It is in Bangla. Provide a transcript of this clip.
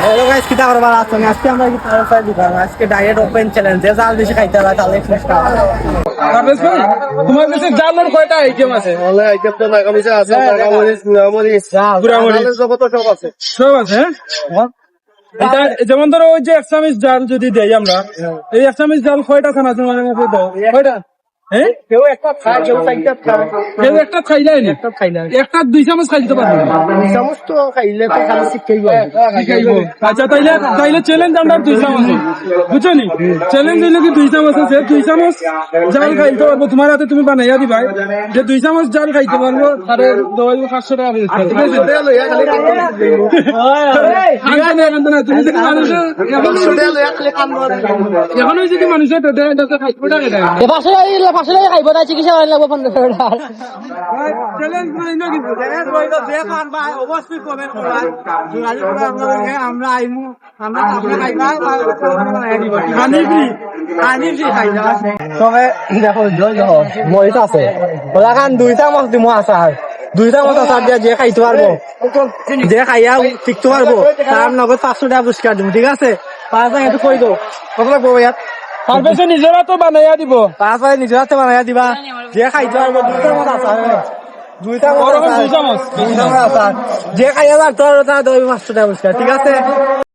হ্যালো গাইস কি আজকে আমরা কি ফাইল আজকে ওপেন চ্যালেঞ্জ যে জাল বেশি খাইতে হবে। তাহলে ফ্রেশ ভাই তোমার কাছে কয়টা আইটেম আছে? বলে আইটেম তো আছে হ্যাঁ, সব তো সব আছে। সব আছে হ্যাঁ? হ্যাঁ। যেমন ধরো ওই যে একসামিস জাল যদি দেয় আমরা এই একসামিস জাল কয়টা খান আছে মানে কয়টা? কেউ একটা খায় কেউ চাইটা খায় কেউ একটা খাইলাই একটা খাইলে একটা দুই চামচ খাইতে পারবে না চামচ তো খাইলে তো খালি শিখাই শিখাইবো। আচ্ছা তাইলে তাইলে চ্যালেঞ্জ আমরা দুই চামচ বুঝছ নি চ্যালেঞ্জ হইলে কি দুই চামচ আছে দুই চামচ জাল খাইতে পারব তোমার হাতে তুমি বানাইয়া দিবা যে দুই চামচ জাল খাইতে পারব তারে পাঁচশো টাকা এখন- এখনও যদি মানুষের খাইতে টাকা টাকা পাঁচশো টাকা খাইব না চিকিৎসা করার লাগবে পনেরো টাকা চ্যালেঞ্জ মানে না কিন্তু। অবশ্যই কমেন্ট করবা। যোগাযোগ করে আপনাদেরকে আমরা আইমু আমরা আপনি খাইবা হানি free। আনি ফ্রি খাইবা তবে দেখো জয় দেখো মরিচ আছে। ওলা খান দুই চামচ দিব আচার দুই চামচ আচার দিয়া যে খাইতে পারব। যে খাইয়া শিখতে পারব তার নগদ পাঁচশো টাকা পুরস্কার দিব ঠিক আছে? পাঁচ হাজার একটু কই দো কত লাগবো ইয়াত? পারভেজে নিজেরা তো বানাইয়া দিব। পাঁচ হাজার তো বানাইয়া দিবা। যে খাইছো আৰু দুই মত আছে। দুইটা। দুই চামচ? দুই চামচ আচার যে খাইয়া যার তোর তার দই পাঁচশো টাকা ঠিক আছে?